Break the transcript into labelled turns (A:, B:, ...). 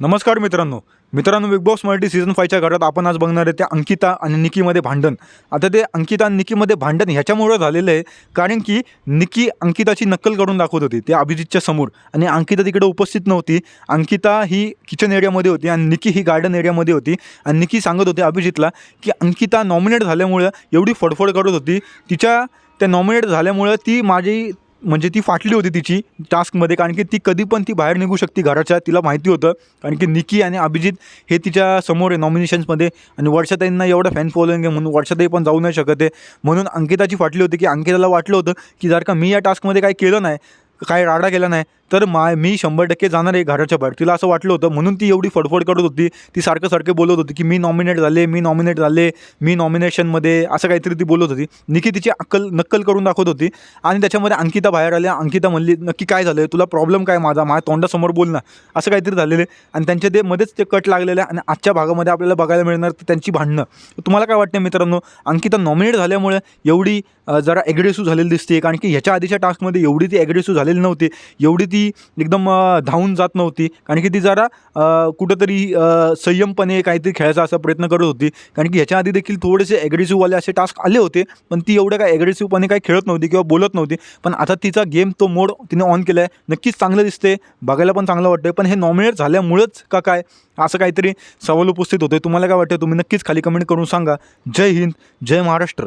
A: नमस्कार मित्रांनो. मित्रांनो बिग बॉस मराठी सीझन फायच्या घरात आपण आज बघणार आहे त्या अंकिता आणि निकीमध्ये भांडण. आता ते अंकिता आणि निकीमध्ये भांडण ह्याच्यामुळं झालेलं आहे कारण की निकी अंकिताची नक्कल करून दाखवत होती त्या अभिजितच्या समोर. आणि अंकिता तिकडे उपस्थित नव्हती. अंकिता ही किचन एरियामध्ये होती आणि निकी ही गार्डन एरियामध्ये होती. आणि निकी सांगत होती अभिजितला की अंकिता नॉमिनेट झाल्यामुळं एवढी फडफड करत होती. तिच्या त्या नॉमिनेट झाल्यामुळं ती माझी म्हणजे ती फाटली होती तिची टास्कमध्ये कारण की ती कधी पण ती बाहेर निघू शकते घराच्या तिला माहिती होतं. कारण की निकी आणि अभिजित हे तिच्या समोर आहे नॉमिनेशन्समध्ये आणि वर्षाताईंना एवढं फॅन फॉलोईंग आहे म्हणून वर्षाताई पण जाऊ नाही शकत आहे. म्हणून अंकिताची फाटली होती की अंकिताला वाटलं होतं की जर का मी या टास्कमध्ये काही केलं नाही काय राडा केला नाही तर मा मी शंभर टक्के जाणार आहे घराच्या बाहेर. तिला असं वाटलं होतं म्हणून ती एवढी फडफड करत होती. ती सारखं सारखं बोलत होती की मी नॉमिनेट झाले मी नॉमिनेट झाले मी नॉमिनेशनमध्ये असं काहीतरी ती बोलत होती. निकी तिची अक्कल नक्कल करून दाखवत होती. आणि त्याच्यामध्ये अंकिता बाहेर आल्या. अंकिता म्हणली नक्की काय झालं तुला प्रॉब्लेम काय माझा? माझ्या तोंडासमोर बोल ना. असं काहीतरी झालेलं आहे. आणि त्यांच्या ते मध्येच ते कट लागलेलं आहे. आणि आजच्या भागामध्ये आपल्याला बघायला मिळणार तर त्यांची भांडणं. तुम्हाला काय वाटतं मित्रांनो? अंकिता नॉमिनेट झाल्यामुळे एवढी जरा ॲग्रेसिव्ह झालेली दिसते कारण की ह्याच्या आधीच्या टास्कमध्ये एवढी ती ॲग्रेसिव्ह झालेली नव्हती. एवढी ती ती एकदम धावून जात नव्हती. कारण की ती जरा कुठंतरी संयमपणे काहीतरी खेळायचा असा प्रयत्न करत होती. कारण की ह्याच्या आधी देखील थोडेसे ॲग्रेसिव्हवाले असे टास्क आले होते पण ती एवढं काय ॲग्रेसिव्हपणे काही खेळत नव्हती किंवा बोलत नव्हती. पण आता तिचा गेम तो मोड तिने ऑन केला आहे नक्कीच चांगलं दिसते बघायला पण चांगलं वाटतं पण हे नॉमिनेट झाल्यामुळंच का काय असं काहीतरी सवाल उपस्थित होते तुम्हाला काय वाटतं तुम्ही नक्कीच खाली कमेंट करून सांगा. जय हिंद जय महाराष्ट्र.